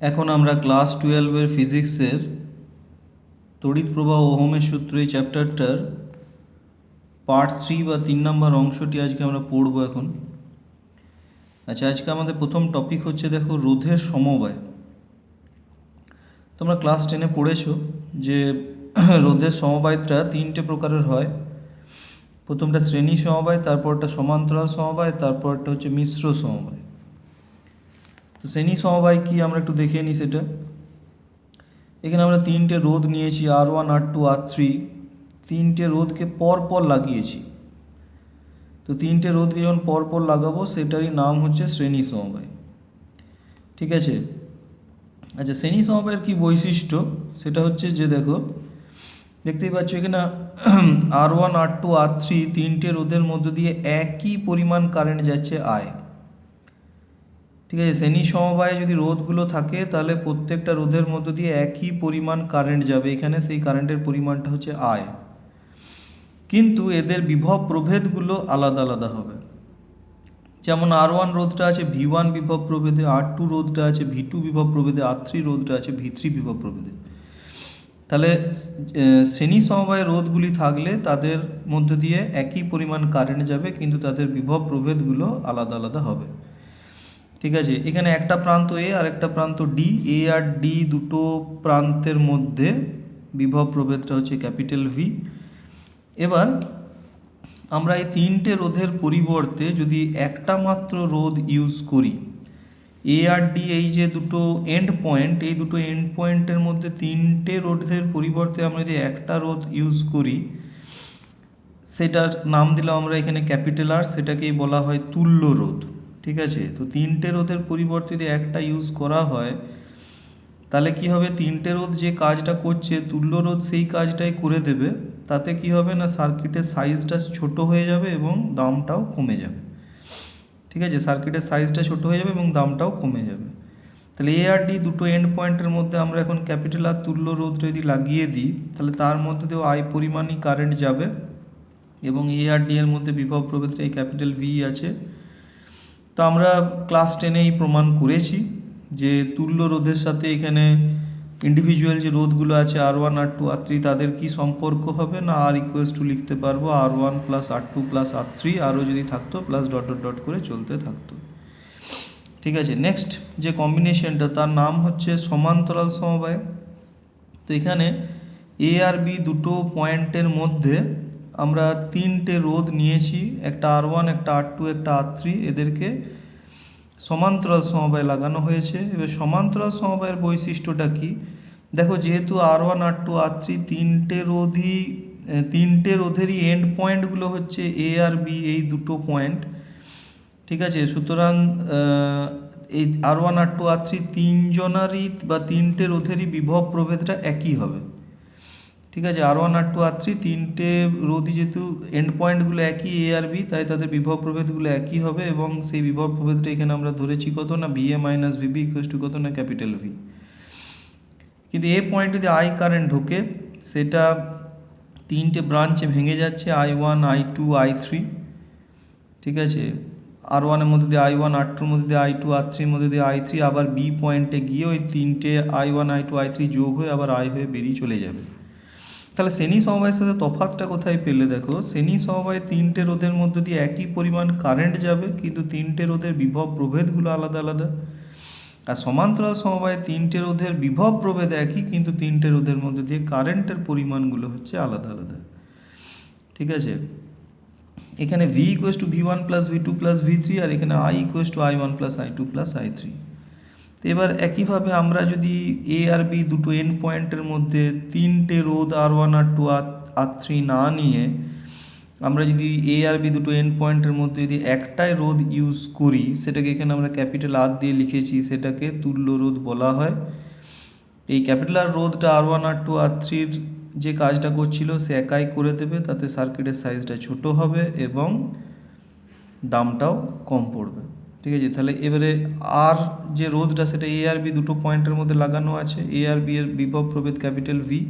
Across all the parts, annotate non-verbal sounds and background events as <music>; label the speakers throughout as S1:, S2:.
S1: এখন আমরা ক্লাস টুয়েলভের ফিজিক্সের তড়িৎ প্রবাহ ওহমের সূত্র এই চ্যাপ্টারটার পার্ট থ্রি বা তিন নম্বর অংশটি আজকে আমরা পড়ব এখন। আচ্ছা আজকে আমাদের প্রথম টপিক হচ্ছে দেখো রোধের সমবায়। তোমরা ক্লাস টেনে পড়েছো যে <clears throat> রোধের সমবায়টা তিনটে প্রকারের হয়। প্রথমটা শ্রেণি সমবায়, তারপরটা সমান্তরাল সমবায়, তারপরটা হচ্ছে মিশ্র সমবায়। তো শ্রেণি সমবায় কি আমরা একটু দেখে নিই সেটা? এখানে আমরা তিনটে রোধ নিয়েছি R one R two R three তিনটে রোধকে পর পর লাগিয়েছি। তো তিনটে রোধকে যখন পর পর লাগাবো, সেটারই নাম হচ্ছে শ্রেণি সমবায়। ঠিক আছে? আচ্ছা শ্রেণি সমবায়ের কি বৈশিষ্ট্য? সেটা হচ্ছে যে দেখো, দেখতেই পাচ্ছ এখানে R one R two R three তিনটে রোধের মধ্য দিয়ে একই পরিমাণ কারেন্ট যাচ্ছে আয় ঠিক আছে শ্রেণি সমবায়ে যদি রোধগুলো থাকে, তাহলে প্রত্যেকটা রোধের মধ্য দিয়ে একই পরিমাণ কারেন্ট যাবে। এখানে সেই কারেন্টের পরিমাণটা হচ্ছে আয় কিন্তু এদের বিভব প্রভেদগুলো আলাদা আলাদা হবে। যেমন আর ওয়ান রোধটা আছে ভি ওয়ান বিভব প্রভেদে আর টু রোধটা আছে ভি টু বিভব প্রভেদে আর থ্রি রোধটা আছে ভি থ্রি বিভব প্রভেদে। তাহলে শ্রেণি সমবায় রোধগুলি থাকলে তাদের মধ্য দিয়ে একই পরিমাণ কারেন্ট যাবে, কিন্তু তাদের বিভব প্রভেদগুলো আলাদা আলাদা হবে। ঠিক আছে? এখানে একটা প্রান্ত এ আর একটা প্রান্ত ডি এ আর ডি দুটো প্রান্তের মধ্যে বিভব প্রভেদটা হচ্ছে ক্যাপিটাল ভি এবার আমরা এই তিনটে রোধের পরিবর্তে যদি একটা মাত্র রোধ ইউজ করি এ আর ডি এই যে দুটো এন্ড পয়েন্ট এই দুটো এন্ড পয়েন্টের মধ্যে তিনটে রোধের পরিবর্তে আমরা যদি একটা রোধ ইউজ করি, সেটার নাম দিলাম আমরা এখানে ক্যাপিটাল আর সেটাকেই বলা হয় তুল্য রোধ। ঠিক আছে? তো তিনটে রোধের পরিবর্তে যদি একটা ইউজ করা হয়, তাহলে কি হবে? তিনটে রোধ যে কাজটা করছে, তুল্য রোধ সেই কাজটাই করে দেবে। তাতে কি হবে না? সার্কিটের সাইজটা ছোট হয়ে যাবে এবং দামটাও কমে যাবে। ঠিক আছে? সার্কিটের সাইজটা ছোট হয়ে যাবে এবং দামটাও কমে যাবে। তাহলে এ আর ডি দুটো এন্ড পয়েন্টের মধ্যে আমরা এখন ক্যাপিটাল আর তুল্য রোধ যদি লাগিয়ে দিই, তাহলে তার মধ্যে দিয়েও আই পরিমাণই কারেন্ট যাবে এবং এ আর ডি এর মধ্যে বিভব প্রভেদটা এই ক্যাপিটাল ভি আছে। তো আমরা ক্লাস টেনেই প্রমাণ করেছি যে তুল্য রোধের সাথে এখানে ইন্ডিভিজুয়াল যে রোধগুলো আছে R one R two R three তাদের কি সম্পর্ক হবে? না আর ইকুয়াস টু লিখতে পারব? R one plus R two plus R three আরও যদি থাকতো প্লাস ডট ডট ডট করে চলতে থাকতো। ঠিক আছে নেক্সট যে কম্বিনেশনটা তার নাম হচ্ছে সমান্তরাল সমবায়। তো এখানে এ আর বি দুটো পয়েন্টের মধ্যে আমরা তিনটে রোধ নিয়েছি, একটা আর ওয়ান একটা আর টু একটা আর থ্রি এদেরকে সমান্তরাল সমবায় লাগানো হয়েছে। এবার সমান্তরাল সমবায়ের বৈশিষ্ট্যটা কি? দেখো, যেহেতু R one R two R three তিনটে রোধই তিনটে রোধেরই এন্ড পয়েন্টগুলো হচ্ছে এ আর বি এই দুটো পয়েন্ট ঠিক আছে? সুতরাং এই R one R two R three তিনজনারই বা তিনটে রোধেরই বিভব প্রভেদটা একই হবে। ঠিক আছে R one R two R three তিনটে রোধই যেহেতু এন্ড পয়েন্টগুলো একই এ আর বি তাই তাদের বিভব প্রভেদগুলো একই হবে এবং সেই বিভব প্রভেদটা এখানে আমরা ধরেছি কত না? B A minus VB equals to কত না? ক্যাপিটাল ভি কিন্তু এ পয়েন্ট যদি আই কারেন্ট ঢোকে, সেটা তিনটে ব্রাঞ্চে ভেঙে যাচ্ছে I one I two I three ঠিক আছে? আর ওয়ানের মধ্যে দিয়ে আই ওয়ান আর টুর মধ্যে দিয়ে আই টু আর থ্রির মধ্যে দিয়ে আই থ্রি আবার বি পয়েন্টে গিয়ে ওই তিনটে I one I two I three যোগ হয়ে আবার আই হয়ে বেরিয়ে চলে যাবে। তাহলে শ্রেণি সমবায়ের সাথে তফাতটা কোথায় পেলে দেখো? শ্রেণি সমবায়ে তিনটে রোধের মধ্যে দিয়ে একই পরিমাণ কারেন্ট যাবে, কিন্তু তিনটে রোধের বিভব প্রভেদগুলো আলাদা আলাদা। আর সমান্তরাল সমবায়ে তিনটে রোধের বিভব প্রভেদ একই, কিন্তু তিনটে রোধের মধ্যে দিয়ে কারেন্টের পরিমাণগুলো হচ্ছে আলাদা আলাদা। ঠিক আছে? এখানে V equals to V one plus V two plus V three আর এখানে I equals to I one plus I two plus I three তো এবার একইভাবে আমরা যদি এ আর বি দুটো এন পয়েন্টের মধ্যে তিনটে রোধ আর ওয়ান আর টু আর আর থ্রি না নিয়ে আমরা যদি এ আর বি দুটো এন পয়েন্টের মধ্যে যদি একটাই রোধ ইউজ করি, সেটাকে এখানে আমরা ক্যাপিটাল আর দিয়ে লিখেছি, সেটাকে তুল্য রোধ বলা হয়। এই capital R রোধটা R one R two R থ্রির যে কাজটা করছিল, সে একাই করে দেবে, তাতে সার্কিটের সাইজটা ছোট হবে এবং দামটাও কম পড়বে। ঠিক আছে, তাহলে এবারে আর যে রোধটা সেটা এ আর বি দুটো পয়েন্টের মধ্যে লাগানো আছে এ আর বি এর বিভব প্রভেদ ক্যাপিটাল ভি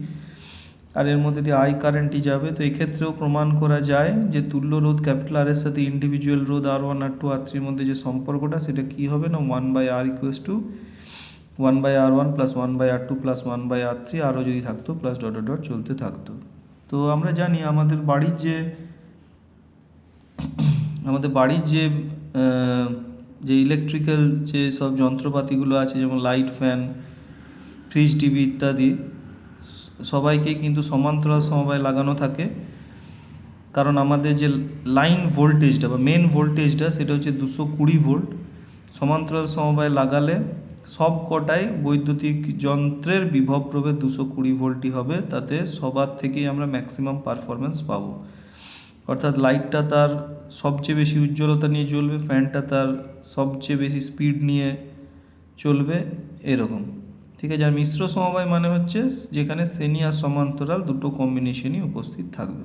S1: আর এর মধ্যে দিয়ে আই কারেন্টই যাবে, তো এক্ষেত্রেও প্রমাণ করা যায় যে তুল্য রোধ ক্যাপিটাল আর এর সাথে ইন্ডিভিজুয়াল রোধ R one R two R থ্রির মধ্যে যে সম্পর্কটা, সেটা কী হবে না? One by R equals to one by R one plus one by R two plus one by R three আরও যদি থাকতো প্লাস ডট ডট চলতে থাকতো। তো আমরা জানি আমাদের বাড়ির যে, আমাদের বাড়ির যে যে ইলেকট্রিক্যাল যে সব যন্ত্রপাতিগুলো আছে, যেমন লাইট ফ্যান ফ্রিজ টিভি ইত্যাদি স- সবাইকেই কিন্তু সমান্তরাল সমবায় লাগানো থাকে। কারণ আমাদের যে লাইন ভোল্টেজটা বা মেন ভোল্টেজটা সেটা হচ্ছে দুশো কুড়ি ভোল্ট সমান্তরাল সমবায় লাগালে সব কটাই বৈদ্যুতিক যন্ত্রের বিভব প্রভেদ দুশো কুড়ি ভোল্টই হবে। তাতে সবার থেকেই আমরা ম্যাক্সিমাম পারফরমেন্স পাবো। অর্থাৎ লাইটটা তার সবচেয়ে বেশি উজ্জ্বলতা নিয়ে চলবে, ফ্যানটা তার সবচেয়ে বেশি স্পিড নিয়ে চলবে এরকম। ঠিক আছে? আর মিশ্র সমবায় মানে হচ্ছে যেখানে শ্রেণি আর সমান্তরাল দুটো কম্বিনেশনই উপস্থিত থাকবে।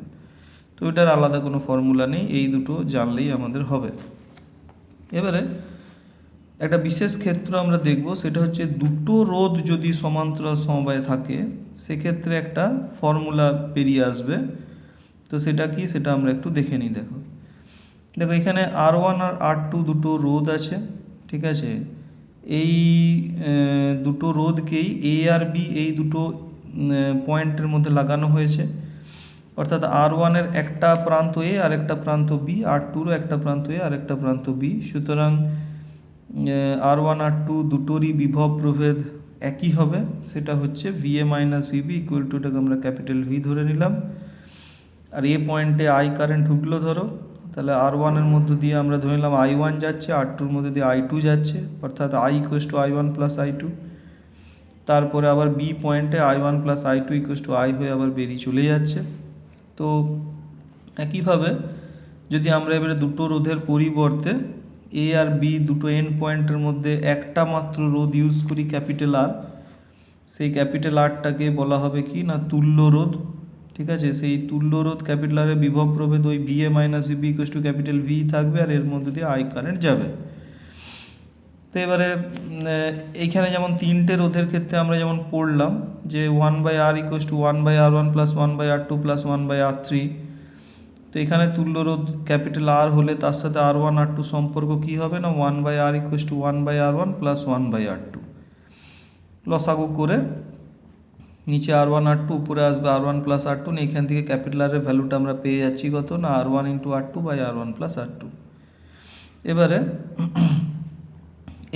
S1: তো এটার আলাদা কোনো ফর্মুলা নেই, এই দুটো জানলেই আমাদের হবে। এবারে একটা বিশেষ ক্ষেত্র আমরা দেখব, সেটা হচ্ছে দুটো রোধ যদি সমান্তরাল সমবায় থাকে, সেক্ষেত্রে একটা ফর্মুলা বেরিয়ে আসবে। তো সেটা কি? সেটা আমরা একটু দেখে নিই, দেখো। দেখো এখানে আর ওয়ান আর আর টু দুটো রোধ আছে, ঠিক আছে? এই দুটো রোধকেই এ আর বি এই দুটো পয়েন্টের মধ্যে লাগানো হয়েছে। অর্থাৎ আর ওয়ানের একটা প্রান্ত এ আর একটা প্রান্ত বি আর টুরও একটা প্রান্ত এ আর একটা প্রান্ত বি সুতরাং আর ওয়ান আর টু দুটোরই বিভব প্রভেদ একই হবে। সেটা হচ্ছে V A minus VB equal to এটাকে আমরা ক্যাপিটাল ভি ধরে নিলাম। আর এ পয়েন্টে আই কারেন্ট ঢুকলো ধরো। তাহলে আর ওয়ানের মধ্য দিয়ে আমরা ধরে নিলাম আই ওয়ান যাচ্ছে আর টুর মধ্যে দিয়ে আই টু যাচ্ছে, অর্থাৎ I equals to I one plus I two তারপরে আবার বি পয়েন্টে I one plus I two equals to I হয়ে আবার বেরিয়ে চলে যাচ্ছে। তো একইভাবে যদি আমরা এবারে দুটো রোধের পরিবর্তে এ আর বি দুটো এন পয়েন্টের মধ্যে একটা মাত্র রোধ ইউজ করি ক্যাপিটাল আর সেই ক্যাপিটাল আরটাকে বলা হবে কি না তুল্য রোধ। ঠিক আছে? সেই তুল্য রোধ ক্যাপিটাল আরের বিভব প্রভেদ ওই V A minus V B to capital V থাকবে আর এর মধ্যে দিয়ে আই কারেন্ট যাবে। তো এবারে এইখানে যেমন তিনটে রোধের ক্ষেত্রে আমরা যেমন পড়লাম যে one by R equals to one by R one plus one by R two plus one by R three তো এখানে তুল্য রোধ ক্যাপিটাল আর হলে তার সাথে আর ওয়ান আর টু সম্পর্ক কী হবে না? One by R equals to one by R one plus one by R two লসাগু করে নিচে আর ওয়ান আর টু উপরে আসবে R one plus R two এখান থেকে ক্যাপিটাল আরের ভ্যালুটা আমরা পেয়ে যাচ্ছি কত? না R one into R two by R one plus R two এবারে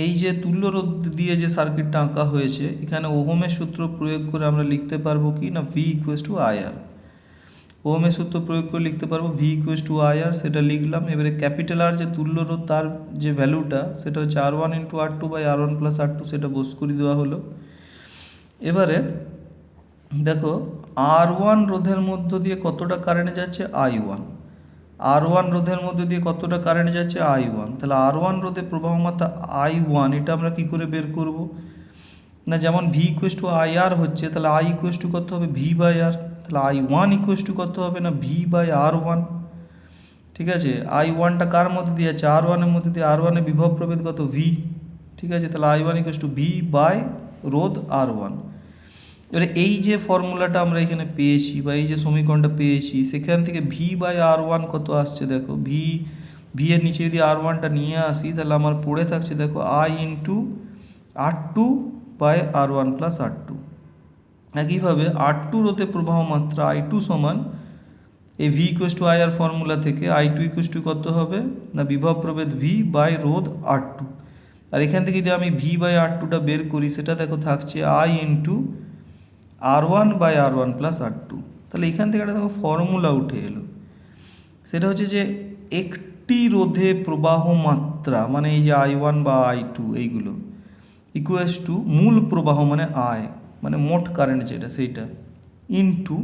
S1: এই যে তুল্য রোধ দিয়ে যে সার্কিটটা আঁকা হয়েছে, এখানে ওহমের সূত্র প্রয়োগ করে আমরা লিখতে পারব কি? না V equals to I R ওহমের সূত্র প্রয়োগ করে লিখতে পারব V equals to I R সেটা লিখলাম। এবারে ক্যাপিটাল আর যে তুল্য রোধ, তার যে ভ্যালুটা সেটা হচ্ছে R one into R two by R one plus R two সেটা বোস করে দেওয়া হলো। এবারে দেখো আর ওয়ান রোধের মধ্য দিয়ে কতটা কারেন্ট যাচ্ছে? আই ওয়ান আর ওয়ান রোধের মধ্যে দিয়ে কতটা কারেন্ট যাচ্ছে? আই ওয়ান তাহলে আর ওয়ান রোধে প্রবাহ মাত্রা আই ওয়ান এটা আমরা কী করে বের করব? না, যেমন V equals to I R হচ্ছে, তাহলে আই ইকুয়েস টু কত হবে? ভি বাই আর তাহলে আই ওয়ান ইকুয়েস টু কত হবে না? ভি বাই আর ওয়ান ঠিক আছে? আই ওয়ানটা কার মধ্যে দিয়ে যাচ্ছে? আর ওয়ানের মধ্যে দিয়ে আর ওয়ানের বিভব প্রভেদ কত? ভি ঠিক আছে? তাহলে I one equals to V by রোধ আর ওয়ান এবারে এই যে ফর্মুলাটা আমরা এখানে পেয়েছি বা এই যে সমীকরণটা পেয়েছি, সেখান থেকে ভি বাই আর ওয়ান কত আসছে দেখো? ভি ভি এর নিচে যদি আর ওয়ানটা নিয়ে আসি, তাহলে আমার পড়ে থাকছে দেখো I into R two by R one plus R two একইভাবে আর টু রোতে প্রবাহ মাত্রা আই টু সমান এই V equals to I R formula থেকে আই টু ইকুয়াস টু কত হবে? না বিভব প্রভেদ ভি বাই রোধ আর টু আর এখান থেকে যদি আমি ভি বাই আর টুটা বের করি, সেটা দেখো থাকছে I into R one by R one plus R two তাহলে এখান থেকে একটা দেখো ফর্মুলা উঠে এলো। সেটা হচ্ছে যে একটি রোধে প্রবাহ মাত্রা মানে এই যে আই ওয়ান বা আই টু এইগুলো ইকুয়াস টু মূল প্রবাহ মানে আয় মানে মোট কারেন্ট যেটা, সেইটা ইনটু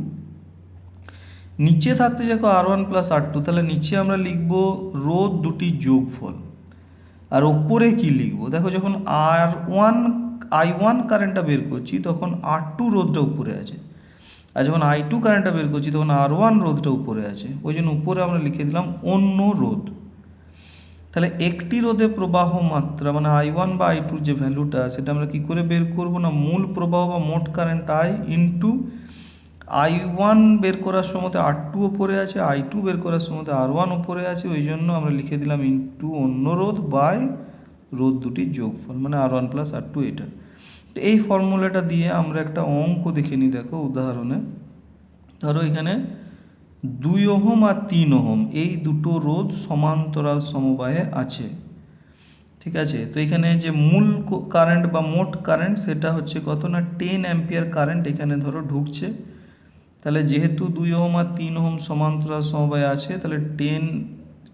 S1: নিচে থাকতে দেখো R one plus R two তাহলে নিচে আমরা লিখব রোধ দুটি যোগফল। আর ওপরে কি লিখব? দেখো যখন আর ওয়ান আই ওয়ান কারেন্টটা বের করছি, তখন আর টু রোধটা উপরে আছে। আর যখন আই টু কারেন্টটা বের করছি, তখন আর ওয়ান রোধটা উপরে আছে। ওই জন্য উপরে আমরা লিখে দিলাম অন্য রোধ। তাহলে একটি রোধে প্রবাহ মাত্রা মানে আই ওয়ান বা আই টুর যে ভ্যালুটা সেটা আমরা কি করে বের করব না? মূল প্রবাহ বা মোট current I into I one বের করার সময় আর টু ওপরে আছে আই টু বের করার সময় আর ওয়ান ওপরে আছে, ওই জন্য আমরা লিখে দিলাম ইন্টু অন্য রোধ বাই রোধ দুটির যোগফল মানে R one plus R two এটা। তো এই ফর্মুলাটা দিয়ে আমরা একটা অঙ্ক দেখে নিই, দেখো উদাহরণে। ধরো এখানে দুই ওহম আর তিন ওহম, এই দুটো রোধ সমান্তরাল সমবায়ে আছে। ঠিক আছে? তো এখানে যে মূল কারেন্ট বা মোট কারেন্ট সেটা হচ্ছে কত না টেন অ্যাম্পিয়ার কারেন্ট এখানে ধরো ঢুকছে। তাহলে যেহেতু দুই ওহম আর তিন ওহম সমান্তরাল সমবায় আছে, তাহলে টেন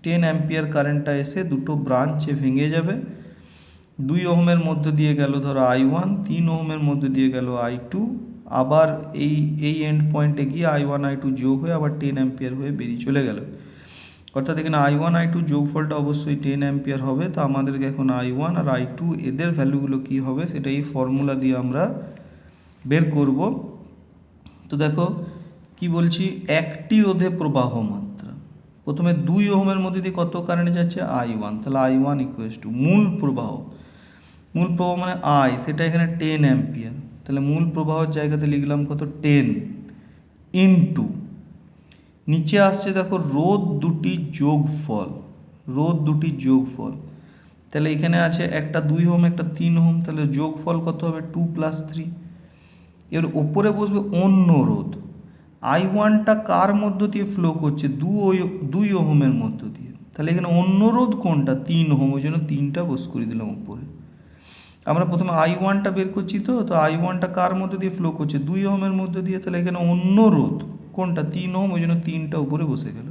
S1: টেন অ্যাম্পিয়ার কারেন্টটা এসে দুটো ব্রাঞ্চে ভেঙে যাবে। দুই ওহমের মধ্যে দিয়ে গেল ধরো আই ওয়ান তিন ওহমের মধ্যে দিয়ে গেল আই টু আবার এই এই এন্ড পয়েন্টে গিয়ে আই ওয়ান আই টু যোগ হয়ে আবার টেন অ্যাম্পিয়ার হয়ে বেরিয়ে চলে গেল। অর্থাৎ এখানে আই ওয়ান আই টু যোগফলটা অবশ্যই টেন অ্যাম্পিয়ার হবে। তো আমাদেরকে এখন আই ওয়ান আর আই টু এদের ভ্যালুগুলো কী হবে সেটা এই ফর্মুলা দিয়ে আমরা বের করব। তো দেখো, কি বলছি? একটি রোধে প্রবাহ মাত্রা। প্রথমে দুই ওহমের মধ্যে দিয়ে কত কারেন্ট যাচ্ছে? আই ওয়ান তাহলে আই ওয়ান ইকুয়েস টু মূল প্রবাহ। মূল প্রবাহ মানে আই সেটা এখানে টেন অ্যাম্পিয়ার তাহলে মূল প্রবাহের জায়গাতে লিখলাম কত? টেন ইনটু নিচে আসছে দেখো রোদ দুটি যোগফল রোদ দুটি যোগফল। তাহলে এখানে আছে একটা দুই হোম একটা তিন হোম তাহলে যোগফল কত হবে? টু প্লাস থ্রি এর ওপরে বসবে অন্য রোদ আই ওয়ানটা কার মধ্য দিয়ে ফ্লো করছে? দু দুই ওহমের মধ্য দিয়ে। তাহলে এখানে অন্য রোদ কোনটা? তিন ওহম, ওই জন্য তিনটা বস করে দিলাম উপরে আমরা প্রথমে আই ওয়ানটা বের করছি তো তো আই ওয়ানটা কার মধ্যে দিয়ে ফ্লো করছে? দুই ওহমের মধ্যে দিয়ে, তাহলে এখানে অন্য রোদ কোনটা? তিন ওহম, ওই জন্য তিনটা উপরে বসে গেল।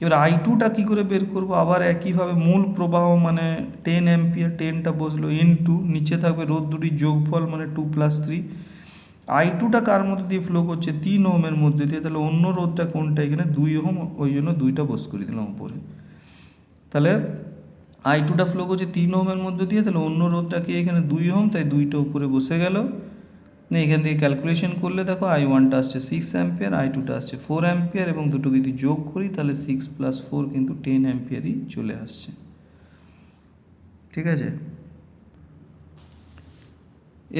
S1: এবার আই টুটা কী করে বের করব? আবার একইভাবে মূল প্রবাহ মানে টেন অ্যাম্পিয়ার টেনটা বসল ইন টু নিচে থাকবে রোদ দুটির যোগফল মানে টু প্লাস থ্রি আই টুটা কার মধ্যে দিয়ে ফ্লো করছে? তিন ওহমের মধ্যে দিয়ে, তাহলে অন্য রোদটা কোনটা? এখানে দুই ওহম, ওই জন্য দুইটা বস করে দিলাম উপরে। তাহলে আই টুটা ফ্লো করছে, তিন ওহমের মধ্যে দিয়ে, তাহলে অন্য রোদটা কি এখানে দুই ওহম তাই দুইটা উপরে বসে গেল। এখান থেকে ক্যালকুলেশন করলে দেখো আই ওয়ানটা আসছে সিক্স অ্যাম্পিয়ার আই টুটা আসছে ফোর অ্যাম্পিয়ার এবং দুটো যদি যোগ করি, তাহলে সিক্স প্লাস ফোর কিন্তু টেন অ্যাম্পিয়ারই চলে আসছে। ঠিক আছে?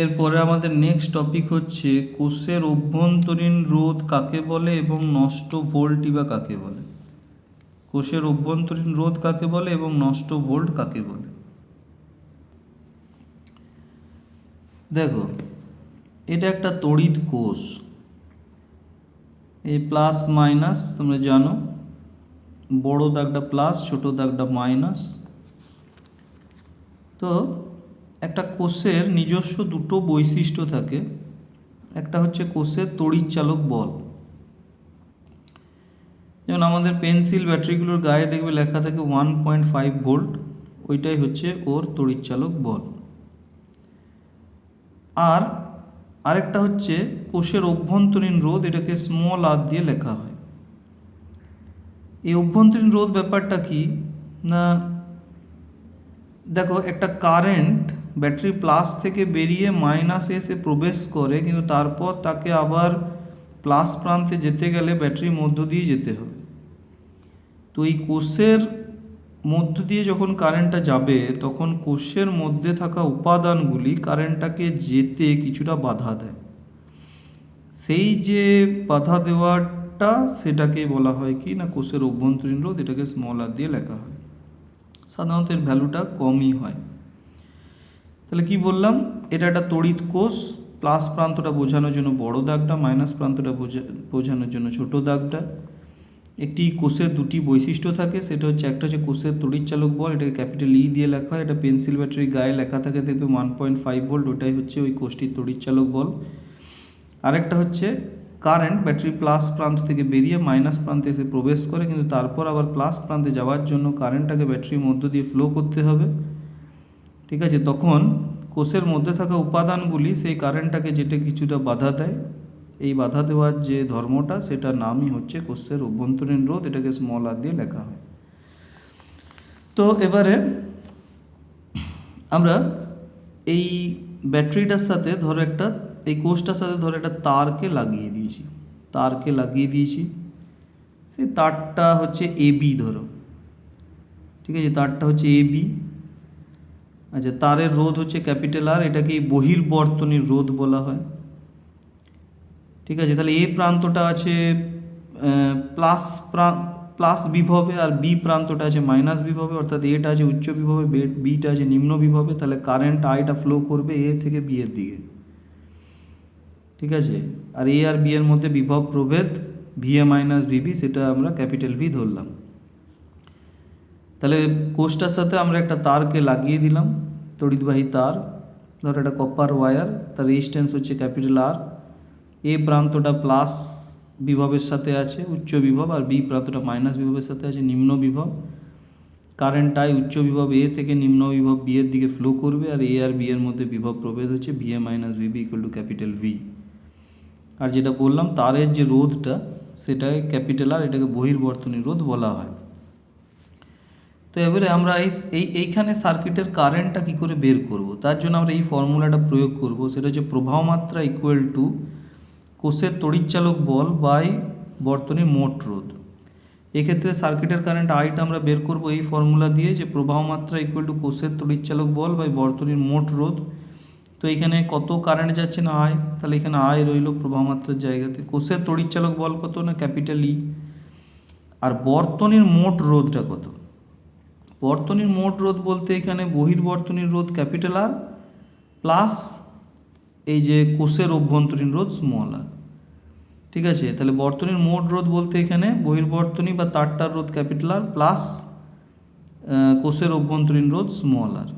S1: এরপরে আমাদের নেক্সট টপিক হচ্ছে কোষের অভ্যন্তরীণ রোধ কাকে বলে এবং নষ্ট ভোল্টই বা কাকে বলে? কোষের অভ্যন্তরীণ রোধ কাকে বলে এবং নষ্ট ভোল্ট কাকে বলে? দেখো, এটা একটা তড়িৎ কোষ। এই প্লাস মাইনাস, তোমরা জানো, বড় দাগটা প্লাস, ছোট দাগটা মাইনাস। তো একটা কোষের নিজস্ব দুটো বৈশিষ্ট্য থাকে। একটা হচ্ছে কোষের তড়িৎচালক বল। যেমন আমাদের পেন্সিল ব্যাটারিগুলোর গায়ে দেখবে লেখা থাকে ওয়ান পয়েন্ট ফাইভ ভোল্ট, ওইটাই হচ্ছে ওর তড়িৎচালক বল। আর আরেকটা হচ্ছে কোষের অভ্যন্তরীণ রোধ, এটাকে স্মল আর দিয়ে লেখা হয়। এই অভ্যন্তরীণ রোধ ব্যাপারটা কি? না, দেখো একটা কারেন্ট ব্যাটারি প্লাস থেকে বেরিয়ে মাইনাসে এসে প্রবেশ করে, কিন্তু তারপর তাকে আবার প্লাস প্রান্তে যেতে গেলে ব্যাটারির মধ্য দিয়ে যেতে হবে তো এই কোষের মধ্য দিয়ে যখন কারেন্টটা যাবে, তখন কোষের মধ্যে থাকা উপাদানগুলি কারেন্টটাকে যেতে কিছুটা বাধা দেয়। সেই যে বাধা দেওয়াটা সেটাকে বলা হয় কি না, কোষের অভ্যন্তরীণ রোধ, এটাকে স্মল আর দিয়ে লেখা হয়। সাধারণত এর ভ্যালুটা কমই হয়। তাহলে কি বললাম? এটা একটা তড়িৎ কোষ প্লাস প্রান্তটা বোঝানোর জন্য বড় দাগটা মাইনাস প্রান্তটা বোঝানোর জন্য ছোট দাগটা। একটি কোষের দুটি বৈশিষ্ট্য থাকে, সেটা হচ্ছে একটা হচ্ছে কোষের তড়িৎচালক বল, এটাকে ক্যাপিটাল ই দিয়ে লেখা হয়, এটা পেন্সিল ব্যাটারি গায়ে লেখা থাকে, দেখবে ওয়ান পয়েন্ট ফাইভ ভোল্ট ওটাই হচ্ছে ওই কোষটির তড়িৎচালক বল। আরেকটা হচ্ছে কারেন্ট ব্যাটারি প্লাস প্রান্ত থেকে বেরিয়ে মাইনাস প্রান্তে এসে প্রবেশ করে, কিন্তু তারপর আবার প্লাস প্রান্তে যাওয়ার জন্য কারেন্টটাকে ব্যাটারির মধ্য দিয়ে ফ্লো করতে হবে। ঠিক আছে, তখন কোষের মধ্যে থাকা উপাদানগুলি সেই কারেন্টটাকে যেটা কিছুটা বাধা দেয় এই বাধা দেওয়ার যে ধর্মটা সেটা নামই হচ্ছে কোষের অভ্যন্তরীণ রোধ, এটাকে স্মল আর দিয়ে লেখা হয়। তো এবারে আমরা এই ব্যাটারিটার সাথে ধরো একটা, এই কোষটার সাথে ধরো একটা তারকে লাগিয়ে দিয়েছি। তারকে লাগিয়ে দিয়েছি। সেই তারটা হচ্ছে এ বি ধরো। ঠিক আছে? তারটা হচ্ছে এ বি আচ্ছা তারের রোধ হচ্ছে ক্যাপিটাল আর এটাকে বহির্বর্তনীর রোধ বলা হয়। ঠিক আছে? তাহলে এ প্রান্তটা আছে প্লাস প্লাস বিভবে আর বি প্রান্তটা আছে মাইনাস বিভবে, অর্থাৎ এটা আছে উচ্চ বিভবে বিটা আছে নিম্ন বিভবে, তাহলে কারেন্ট আইটা ফ্লো করবে এ থেকে বি এর দিকে। ঠিক আছে? আর এ আর বি এর মধ্যে বিভব প্রভেদ ভি এ মাইনাস ভিবি সেটা আমরা ক্যাপিটাল ভি ধরলাম। তাহলে কোষটার সাথে আমরা একটা তারকে লাগিয়ে দিলাম, তড়িৎবাহী তার, ধর একটা কপার ওয়্যার তার রেজিস্ট্যান্স হচ্ছে ক্যাপিটাল আর এ প্রান্তটা প্লাস বিভবের সাথে আছে, উচ্চ বিভব, আর বি প্রান্তটা মাইনাস বিভবের সাথে আছে, নিম্ন বিভব। কারেন্ট আই উচ্চ বিভব এ থেকে নিম্ন বিভব বি এর দিকে ফ্লো করবে, আর এ আর বি এর মধ্যে বিভব প্রভেদ হচ্ছে V A minus VB equal to capital V আর যেটা বললাম, তারের যে রোধটা, সেটাকে ক্যাপিটাল আর এটাকে বহির্বর্তনী রোধ বলা হয়। তো এবারে আমরা এই এইখানে সার্কিটের কারেন্টটা কি করে বের করব? তার জন্য আমরা এই ফর্মুলাটা প্রয়োগ করব, সেটা হচ্ছে প্রবাহ মাত্রা ইকুয়াল টু কোষের তড়িৎচালক বল বাই বর্তনীর মোট রোধ। এক্ষেত্রে সার্কিটের কারেন্ট আইটা আমরা বের করব এই ফর্মুলা দিয়ে যে প্রবাহ মাত্রা ইকুয়াল টু কোষের তড়িৎচালক বল বাই বর্তনীর মোট রোধ। তো এখানে কত কারেন্ট যাচ্ছে না আয় তাহলে এখানে আয় রইল প্রবাহ মাত্রার জায়গাতে। কোষের তড়িৎচালক বল কত না ক্যাপিটাল ই আর বর্তনীর মোট রোধটা কত? বর্তনীর মোট রোধ বলতে এখানে বহির্বর্তনীর রোধ ক্যাপিটাল আর প্লাস এই যে কোষের অভ্যন্তরীণ রোধ স্মল আর ঠিক আছে? তাহলে বর্তনীর মোট রোধ বলতে এখানে বহির্বর্তনী বা তারটার রোধ ক্যাপিটাল আর প্লাস কোষের অভ্যন্তরীণ রোধ স্মল আর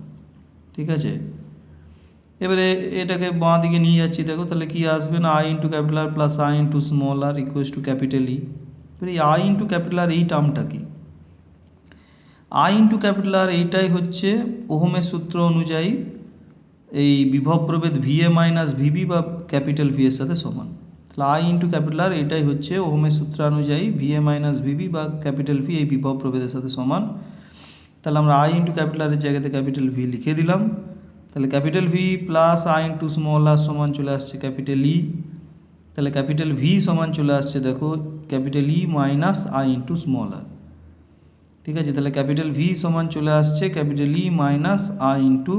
S1: ঠিক আছে? এবারে এটাকে বাঁ দিকে নিয়ে যাচ্ছি, দেখো তাহলে কি আসবে না? I into capital R plus I into small R equals to capital E এবারে এই আই ইন্টু ক্যাপিটাল আর এই টার্মটা কি? আই ইন্টু ক্যাপিটাল আর এইটাই হচ্ছে ওহমের সূত্র অনুযায়ী এই বিভব প্রভেদ ভি এ মাইনাস ভিবি বা ক্যাপিটাল ভি এর সাথে সমান। তাহলে আই ইন্টু ক্যাপিটাল আর এটাই হচ্ছে ওহমের সূত্র অনুযায়ী ভি এ মাইনাস ভিবি বা ক্যাপিটাল ভি এই বিভব প্রভেদের সাথে সমান। তাহলে আমরা আই ইন্টু ক্যাপিটাল আরের জায়গাতে ক্যাপিটাল ভি লিখে দিলাম। তাহলে capital V plus I into small R সমান চলে আসছে ক্যাপিটাল ই তাহলে ক্যাপিটাল ভি সমান চলে আসছে দেখো capital E minus I into small R ঠিক আছে? তাহলে ক্যাপিটাল ভি সমান চলে আসছে capital E minus I into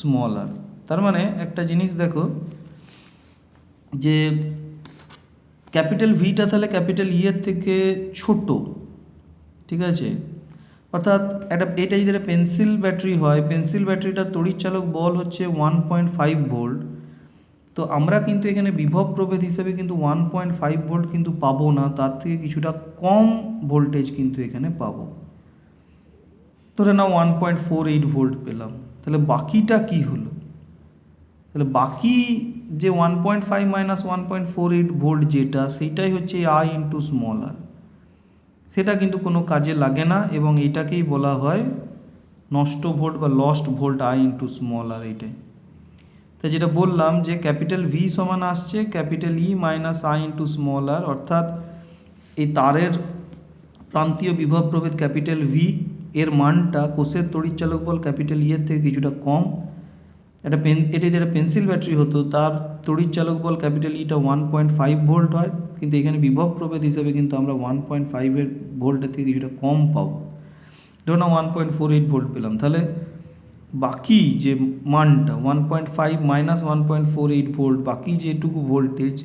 S1: small R তার মানে একটা জিনিস দেখো যে ক্যাপিটাল ভিটা তাহলে ক্যাপিটাল ইয়ের থেকে ছোট, ঠিক আছে? অর্থাৎ একটা, এটা যদি একটা পেন্সিল ব্যাটারি হয়, পেন্সিল ব্যাটারিটার তড়িৎচালক বল হচ্ছে ওয়ান পয়েন্ট ফাইভ ভোল্ট তো আমরা কিন্তু এখানে বিভব প্রভেদ হিসেবে কিন্তু ওয়ান পয়েন্ট ফাইভ ভোল্ট কিন্তু পাবো না, তার থেকে কিছুটা কম ভোল্টেজ কিন্তু এখানে পাবো। ধরে না one point four eight volt পেলাম, তাহলে বাকিটা কি হলো? তাহলে বাকি যে one point five minus one point four eight volt যেটা সেইটাই হচ্ছে আই ইন্টু স্মল আর সেটা কিন্তু কোনো কাজে লাগে না এবং এটাকেই বলা হয় নষ্ট ভোল্ট বা lost volt I into small R এইটাই তাই যেটা বললাম যে ক্যাপিটাল ভি সমান আসছে, capital E minus I into small R অর্থাৎ এই তারের প্রান্তীয় বিভব প্রভেদ ক্যাপিটাল ভি এর মানটা কোষের তড়িৎচালক বল ক্যাপিটাল ই এর থেকে কিছুটা কম একটা পেন এটা যদি একটা পেন্সিল ব্যাটারি হতো, তার তড়িৎচালক বল ক্যাপিটাল ইটা ওয়ান পয়েন্ট ফাইভ ভোল্ট হয়, কিন্তু এখানে বিভব প্রভেদ হিসেবে কিন্তু আমরা ওয়ান পয়েন্ট ফাইভের ভোল্টের থেকে কিছুটা কম পাবো। ধরুন one point four eight volt পেলাম, তাহলে বাকি যে মানটা one point five minus one point four eight volt বাকি যেটুকু ভোল্টেজ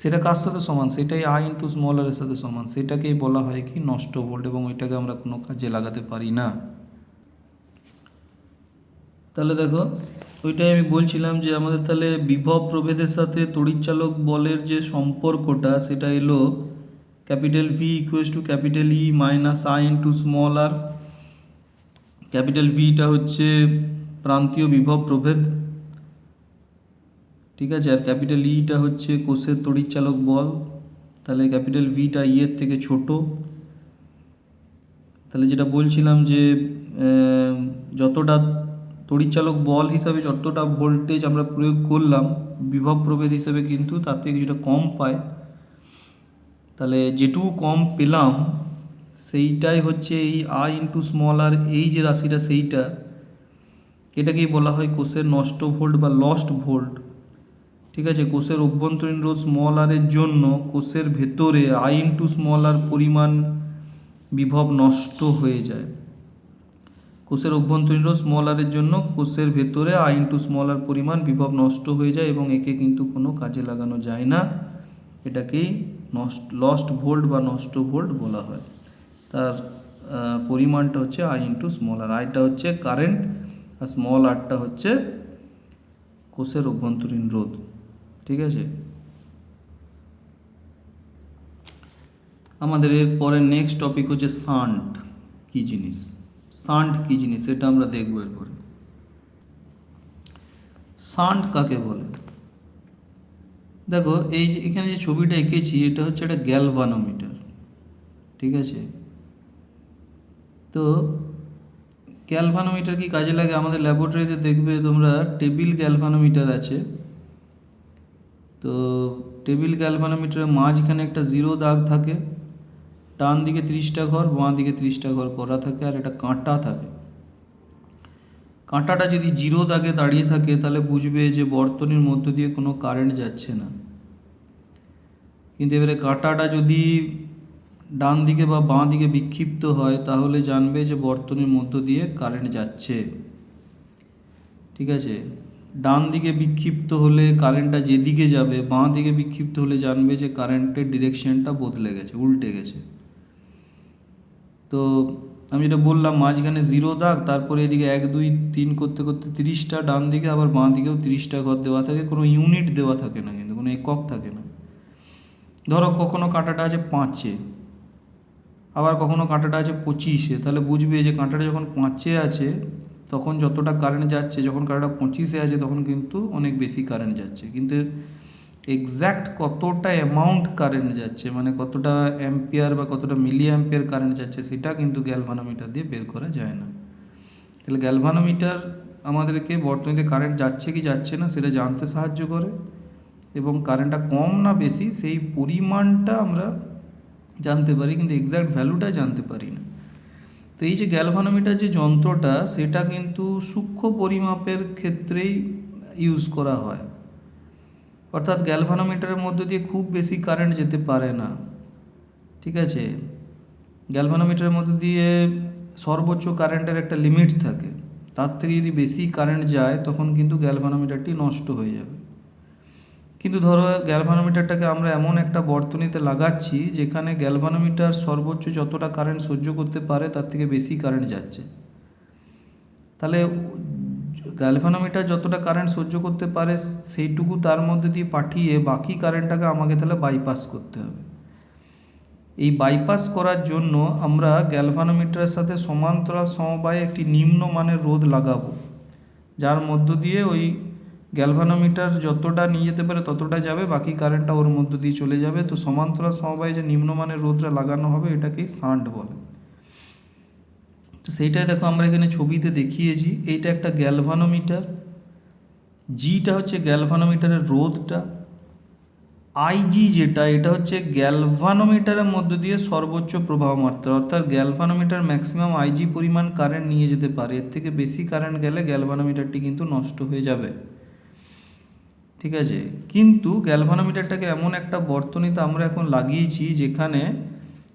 S1: সেটা কার সাথে সমান? সেটাই আই ইন্টু স্মলারের সাথে সমান। সেটাকেই বলা হয় কি নষ্ট ভোল্ট এবং ওইটাকে আমরা কোনো কাজে লাগাতে পারি না। তাহলে দেখো ওইটাই আমি বলছিলাম যে আমাদের তাহলে বিভব প্রভেদের সাথে তড়িৎচালক বলের যে সম্পর্কটা সেটা এলো capital V equals to capital E minus I into small R capital ভিটা হচ্ছে প্রান্তীয় বিভব প্রভেদ। ঠিক আছে? আর ক্যাপিটাল ইটা হচ্ছে কোষের তড়িৎচালক বল। তাহলে ক্যাপিটাল ভিটা ই এর থেকে ছোট। তাহলে যেটা বলছিলাম যে যতটা তড়িৎচালক বল হিসাবে যতটা ভোল্টেজ আমরা প্রয়োগ করলাম, বিভব প্রভেদ হিসাবে কিন্তু তার থেকে কিছুটা কম পায়। তাহলে যেটুকু কম পেলাম, সেইটাই হচ্ছে এই আই ইন্টু স্মল আর এই যে রাশিটা সেইটা, এটাকেই বলা হয় কোষের নষ্ট ভোল্ট বা লস্ট ভোল্ট ঠিক আছে? কোষের অভ্যন্তরীণ রোধ স্মল আরের জন্য কোষের ভেতরে আই ইন্টু স্মল আর পরিমাণ বিভব নষ্ট হয়ে যায়। কোষের অভ্যন্তরীণ স্মল আরের জন্য কোষের ভেতরে আই ইন্টু স্মল আর পরিমাণ বিভব নষ্ট হয়ে যায় এবং একে কিন্তু কোনো কাজে লাগানো যায় না। এটাকেই নষ্ট লস্ট ভোল্ট বা নষ্ট ভোল্ট বলা হয়। তার পরিমাণটা হচ্ছে আই ইন্টু স্মল আর আইটা হচ্ছে কারেন্ট আর স্মল আরটা হচ্ছে কোষের অভ্যন্তরীণ রোধ। ঠিক আছে? আমাদের এর পরে নেক্সট টপিক হচ্ছে সান্ট কী জিনিস? সান্ট কি জিনিস এটা আমরা দেখব এরপরে। সান্ট কাকে বলে? দেখো, এই যে এখানে যে ছবিটা এঁকেছি, এটা হচ্ছে একটা গ্যালভানোমিটার, ঠিক আছে? তো গ্যালভানোমিটার কি কাজে লাগে? আমাদের ল্যাবরেটরিতে দেখবে তোমরা টেবিল গ্যালভানোমিটার আছে। তো টেবিল গ্যালভানোমিটারের মাঝখানে একটা জিরো দাগ থাকে। ডান দিকে ত্রিশটা ঘর বাঁ দিকে ত্রিশটা ঘর করা থাকে আর এটা কাঁটা থাকে। কাঁটাটা যদি জিরো দাগে দাঁড়িয়ে থাকে, তাহলে বুঝবে যে বর্তনীর মধ্য দিয়ে কোনো কারেন্ট যাচ্ছে না। কিন্তু এবারে কাঁটাটা যদি ডান দিকে বা বাঁ দিকে বিক্ষিপ্ত হয়, তাহলে জানবে যে বর্তনীর মধ্য দিয়ে কারেন্ট যাচ্ছে। ঠিক আছে? ডান দিকে বিক্ষিপ্ত হলে কারেন্টটা যেদিকে যাবে বাঁ দিকে বিক্ষিপ্ত হলে জানবে যে কারেন্টের ডিরেকশনটা বদলে গেছে, উল্টে গেছে। আমি যেটা বললাম, মাঝখানে জিরো দাগ, তারপরে এদিকে এক, দুই, তিন করতে করতে তিরিশটা, ডান দিকে আবার বাঁ দিকেও তিরিশটা ঘর দেওয়া থাকে, কোনো ইউনিট দেওয়া থাকে না কিন্তু, কোনো একক থাকে না। ধরো কখনো কাঁটাটা আছে পাঁচে, আবার কখনো কাঁটাটা আছে পঁচিশে, তাহলে বুঝবে যে কাঁটাটা যখন পাঁচে আছে, তখন যতটা কারেন্ট যাচ্ছে, যখন কাঁটাটা পঁচিশে আছে, তখন কিন্তু অনেক বেশি কারেন্ট যাচ্ছে। কিন্তু এক্স্যাক্ট কতটা অ্যামাউন্ট কারেন্ট যাচ্ছে মানে কতটা অ্যাম্পিয়ার বা কতটা মিলি অ্যাম্পিয়ার কারেন্ট যাচ্ছে, সেটা কিন্তু গ্যালভানোমিটার দিয়ে বের করা যায় না। তাহলে গ্যালভানোমিটার আমাদেরকে বর্তমানে কারেন্ট যাচ্ছে কি যাচ্ছে না, সেটা জানতে সাহায্য করে। এবং কারেন্টটা কম না বেশি, সেই পরিমাণটা আমরা জানতে পারি, কিন্তু এক্স্যাক্ট ভ্যালুটা জানতে পারি না। তো এই যে গ্যালভানোমিটার যে যন্ত্রটা, সেটা কিন্তু সূক্ষ্ম পরিমাপের ক্ষেত্রেই ইউজ করা হয়। অর্থাৎ গ্যালভানোমিটারের মধ্য দিয়ে খুব বেশি কারেন্ট যেতে পারে না। ঠিক আছে? গ্যালভানোমিটারের মধ্য দিয়ে সর্বোচ্চ কারেন্টের একটা লিমিট থাকে। তার থেকে যদি বেশি কারেন্ট যায়, তখন কিন্তু গ্যালভানোমিটারটি নষ্ট হয়ে যাবে। কিন্তু ধরো গ্যালভানোমিটারটাকে আমরা এমন একটা বর্তনীতে লাগাচ্ছি, যেখানে গ্যালভানোমিটার সর্বোচ্চ যতটা কারেন্ট সহ্য করতে পারে, তার থেকে বেশি কারেন্ট যাচ্ছে। তাহলে গ্যালভানোমিটার যতটা কারেন্ট সহ্য করতে পারে, সেইটুকু তার মধ্যে দিয়ে পাঠিয়ে বাকি কারেন্টটাকে আমাকে তাহলে বাইপাস করতে হবে। এই বাইপাস করার জন্য আমরা গ্যালভানোমিটারের সাথে সমান্তরাল সমবায়ে একটি নিম্ন মানের রোধ লাগাবো, যার মধ্য দিয়ে ওই গ্যালভানোমিটার যতটা নিয়ে যেতে পারে ততটা যাবে, বাকি কারেন্টটা ওর মধ্য দিয়ে চলে যাবে। তো সমান্তরাল সমবায়ে যে নিম্নমানের রোধটা লাগানো হবে, এটাকেই সান্ট বলে। সেইটাই দেখো আমরা এখানে ছবিতে দেখিয়েছি। এইটা একটা গ্যালভানোমিটার জিটা হচ্ছে গ্যালভানোমিটারের রোধটা। আইজি যেটা, এটা হচ্ছে গ্যালভানোমিটারের মধ্য দিয়ে সর্বোচ্চ প্রবাহ মাত্রা। অর্থাৎ গ্যালভানোমিটার ম্যাক্সিমাম আইজি পরিমাণ কারেন্ট নিয়ে যেতে পারে। এর থেকে বেশি কারেন্ট গেলে গ্যালভানোমিটারটি কিন্তু নষ্ট হয়ে যাবে। ঠিক আছে? কিন্তু গ্যালভানোমিটারটাকে এমন একটা বর্তনীতে আমরা এখন লাগিয়েছি যেখানে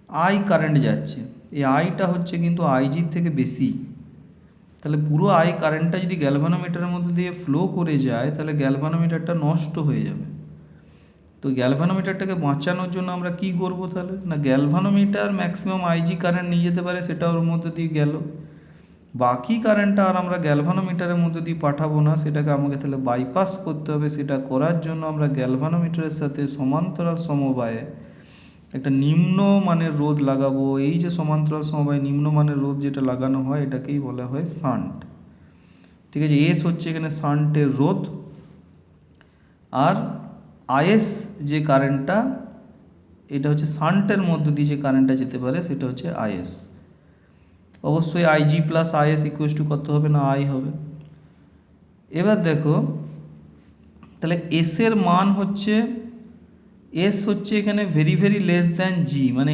S1: আই কারেন্ট যাচ্ছে। এই আইটা হচ্ছে কিন্তু আইজির থেকে বেশি। তাহলে পুরো আই কারেন্টটা যদি গ্যালভানোমিটারের মধ্যে দিয়ে ফ্লো করে যায়, তাহলে গ্যালভানোমিটারটা নষ্ট হয়ে যাবে। তো গ্যালভানোমিটারটাকে বাঁচানোর জন্য আমরা কি করব তাহলে? না গ্যালভানোমিটার ম্যাক্সিমাম আইজি কারেন্ট নিয়ে যেতে পারে, সেটা ওর মধ্যে দিয়ে গেল। বাকি কারেন্টটা আর আমরা গ্যালভানোমিটারের মধ্যে দিয়ে পাঠাবো না, সেটাকে আমাকে তাহলে বাইপাস করতে হবে। সেটা করার জন্য আমরা গ্যালভানোমিটারের সাথে সমান্তরাল সমবায়ে একটা নিম্ন মানের রোধ লাগাবো, এই যে সমান্তরাল সমবায়ে নিম্ন মানের রোধ যেটা লাগানো হয়, এটাকেই বলা হয় সান্ট ঠিক আছে, এস হচ্ছে এখানে সান্টের রোধ আর আইএস যে কারেন্টটা, এটা হচ্ছে সান্টের মধ্য দিয়ে যে কারেন্টটা যেতে পারে, সেটা হচ্ছে আইএস। অবশ্যই IG plus IS equals to কত হবে না আই হবে? এবার দেখো, তাহলে এস এর মান হচ্ছে এস হচ্ছে এখানে very very less than G মানে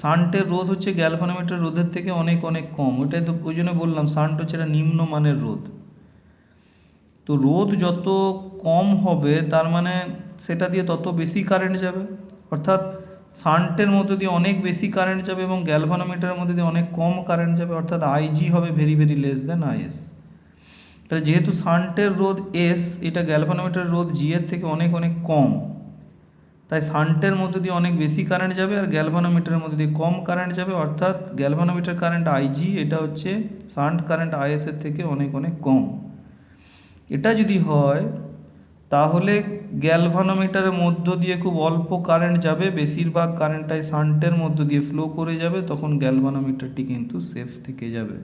S1: সান্টের রোধ হচ্ছে গ্যালভানোমিটার রোধের থেকে অনেক অনেক কম। ওটাই তো ওই জন্য বললাম সান্ট হচ্ছে একটা নিম্ন মানের রোধ। তো রোধ যত কম হবে, তার মানে সেটা দিয়ে তত বেশি কারেন্ট যাবে। অর্থাৎ শান্টের মধ্যে দিয়ে অনেক বেশি কারেন্ট যাবে এবং গ্যালভানোমিটারের মধ্যে দিয়ে অনেক কম কারেন্ট যাবে, অর্থাৎ আইজি হবে very very less then IS তাহলে যেহেতু শান্টের রোধ এস এটা গ্যালভানোমিটারের রোধ জি এর থেকে অনেক অনেক কম। তাই শান্টের মধ্যে দিয়ে অনেক বেশি কারেন্ট যাবে আর গ্যালভানোমিটারের মধ্যে দিয়ে কম কারেন্ট যাবে। অর্থাৎ গ্যালভানোমিটার কারেন্ট আইজি এটা হচ্ছে শান্ট কারেন্ট আইএস এর থেকে অনেক অনেক কম। এটা যদি হয়, তাহলে গ্যালভানোমিটারের মধ্য দিয়ে খুব অল্প কারেন্ট যাবে, বেশিরভাগ কারেন্টটাই শান্টের মধ্য দিয়ে ফ্লো করে যাবে, তখন গ্যালভানোমিটারটি কিন্তু সেফ থেকে যাবে।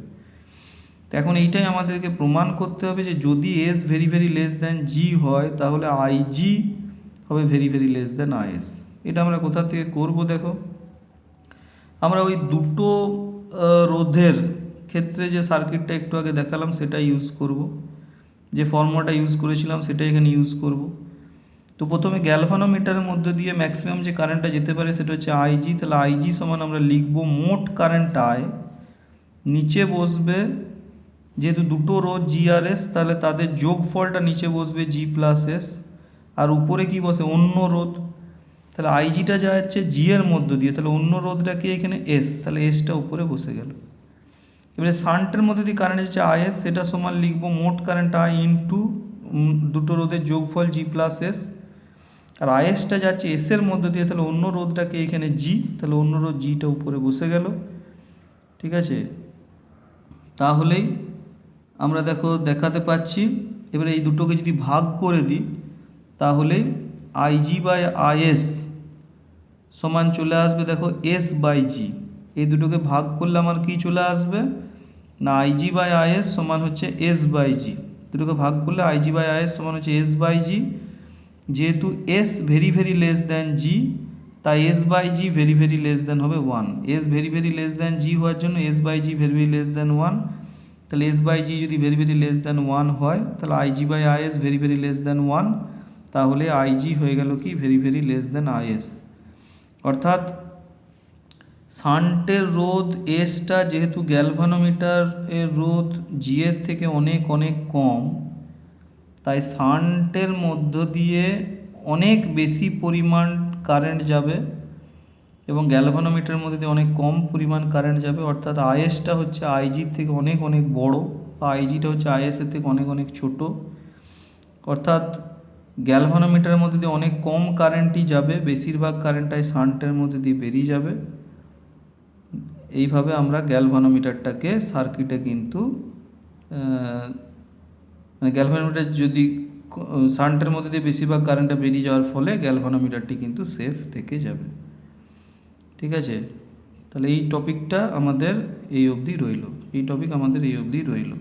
S1: তো এখন এইটাই আমাদেরকে প্রমাণ করতে হবে যে যদি S very very less then G হয়, তাহলে আইজি হবে very very less then IS এটা আমরা কোথা থেকে করব দেখো? আমরা ওই দুটো রোধের ক্ষেত্রে যে সার্কিটটা একটু আগে দেখালাম সেটা ইউজ করব। যে ফর্মুলাটা ইউজ করেছিলাম সেটা এখানে ইউজ করব। তো প্রথমে গ্যালভানোমিটারের মধ্যে দিয়ে ম্যাক্সিমাম যে কারেন্টটা যেতে পারে সেটা হচ্ছে আইজি তাহলে আইজি সমান আমরা লিখব মোট কারেন্ট আই নিচে বসবে যেহেতু দুটো রোধ জিআরএস তাহলে তাদের যোগফলটা নিচে বসবে জি প্লাস এস আর উপরে কি বসে? অন্য রোধ। তাহলে আইজিটা যা যাচ্ছে জি এর মধ্য দিয়ে। তাহলে অন্য রোধটা কি এখানে? এস তাহলে এসটা উপরে বসে গেল। এবারে শান্টের মধ্যে দিয়ে কারেন্ট হচ্ছে আইএস সেটা সমান লিখব মোট কারেন্ট আই ইন্টু দুটো রোধের যোগফল জি প্লাস এস আর আইএসটা যাচ্ছে এস এর মধ্য দিয়ে, তাহলে অন্য রোধটাকে এখানে জি তাহলে অন্য রোধ জিটা উপরে বসে গেল। ঠিক আছে? তাহলেই আমরা দেখো, দেখাতে পাচ্ছি। এবারে এই দুটোকে যদি ভাগ করে দিই তাহলে আইজি বাই আইএস সমান চলে আসবে, দেখো এস বাই জি। এই দুটোকে ভাগ করলে আমার কি চলে আসবে? না আইজি বাই আইএস সমান হচ্ছে এস বাই জি। দুটোকে ভাগ করলে আইজি বাই আইএস সমান হচ্ছে এস বাই জি। যেহেতু S very very less than G, তাই S by G very very less than হবে one. S very very less than G হওয়ার জন্য S by G very very less than one. তাহলে S by G যদি very very less than one হয়, তাহলে IG by IS very very less than one. তাহলে IG হয়ে গেল কি? Very very less than IS অর্থাৎ শান্টের রোধ এসটা যেহেতু গ্যালভানোমিটার এর রোধ জি এর থেকে অনেক অনেক কম, তাই শান্টের মধ্য দিয়ে অনেক বেশি পরিমাণ কারেন্ট যাবে এবং গ্যালভানোমিটারের মধ্যে দিয়ে অনেক কম পরিমাণ কারেন্ট যাবে। অর্থাৎ আইএসটা হচ্ছে আইজির থেকে অনেক অনেক বড়। আইজিটা হচ্ছে আইএসের থেকে অনেক অনেক ছোট। অর্থাৎ গ্যালভানোমিটারের মধ্যে দিয়ে অনেক কম কারেন্টই যাবে, বেশিরভাগ কারেন্টটাই শান্টের মধ্যে দিয়ে বেরিয়ে যাবে। এইভাবে আমরা গ্যালভানোমিটারটাকে সার্কিটে কিন্তু মানে গ্যালভানোমিটার যদি শান্টের মধ্যে দিয়ে বেশিরভাগ কারেন্টটা বেরিয়ে যাওয়ার ফলে গ্যালভানোমিটারটি কিন্তু সেফ থেকে যাবে। ঠিক আছে? তাহলে এই টপিকটা আমাদের এই অবধি রইল। এই টপিক আমাদের এই অবধি রইল।